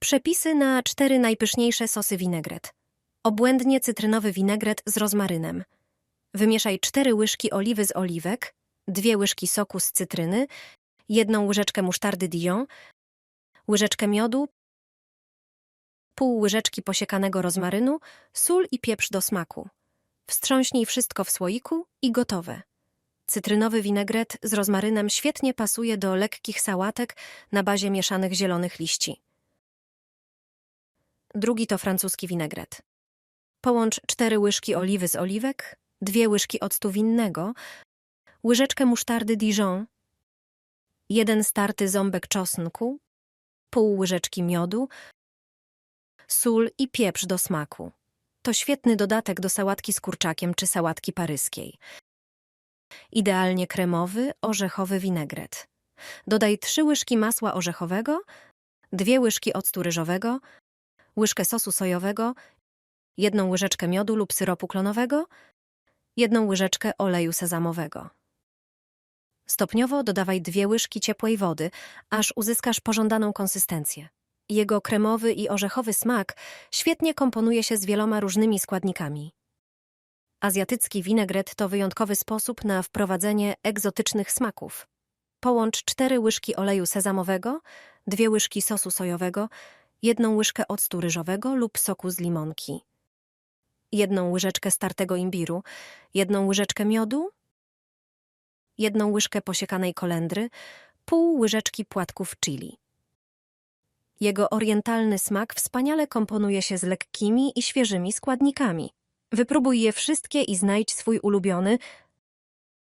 Przepisy na cztery najpyszniejsze sosy winegret. Obłędnie cytrynowy winegret z rozmarynem. Wymieszaj cztery łyżki oliwy z oliwek, dwie łyżki soku z cytryny, jedną łyżeczkę musztardy Dijon, łyżeczkę miodu, pół łyżeczki posiekanego rozmarynu, sól i pieprz do smaku. Wstrząśnij wszystko w słoiku i gotowe. Cytrynowy winegret z rozmarynem świetnie pasuje do lekkich sałatek na bazie mieszanych zielonych liści. Drugi to francuski winegret. Połącz cztery łyżki oliwy z oliwek, dwie łyżki octu winnego, łyżeczkę musztardy Dijon, jeden starty ząbek czosnku, pół łyżeczki miodu, sól i pieprz do smaku. To świetny dodatek do sałatki z kurczakiem czy sałatki paryskiej. Idealnie kremowy, orzechowy winegret. Dodaj trzy łyżki masła orzechowego, dwie łyżki octu ryżowego, łyżkę sosu sojowego, jedną łyżeczkę miodu lub syropu klonowego, jedną łyżeczkę oleju sezamowego. Stopniowo dodawaj dwie łyżki ciepłej wody, aż uzyskasz pożądaną konsystencję. Jego kremowy i orzechowy smak świetnie komponuje się z wieloma różnymi składnikami. Azjatycki winegret to wyjątkowy sposób na wprowadzenie egzotycznych smaków. Połącz cztery łyżki oleju sezamowego, dwie łyżki sosu sojowego, jedną łyżkę octu ryżowego lub soku z limonki, jedną łyżeczkę startego imbiru, jedną łyżeczkę miodu, jedną łyżkę posiekanej kolendry, pół łyżeczki płatków chili. Jego orientalny smak wspaniale komponuje się z lekkimi i świeżymi składnikami. Wypróbuj je wszystkie i znajdź swój ulubiony,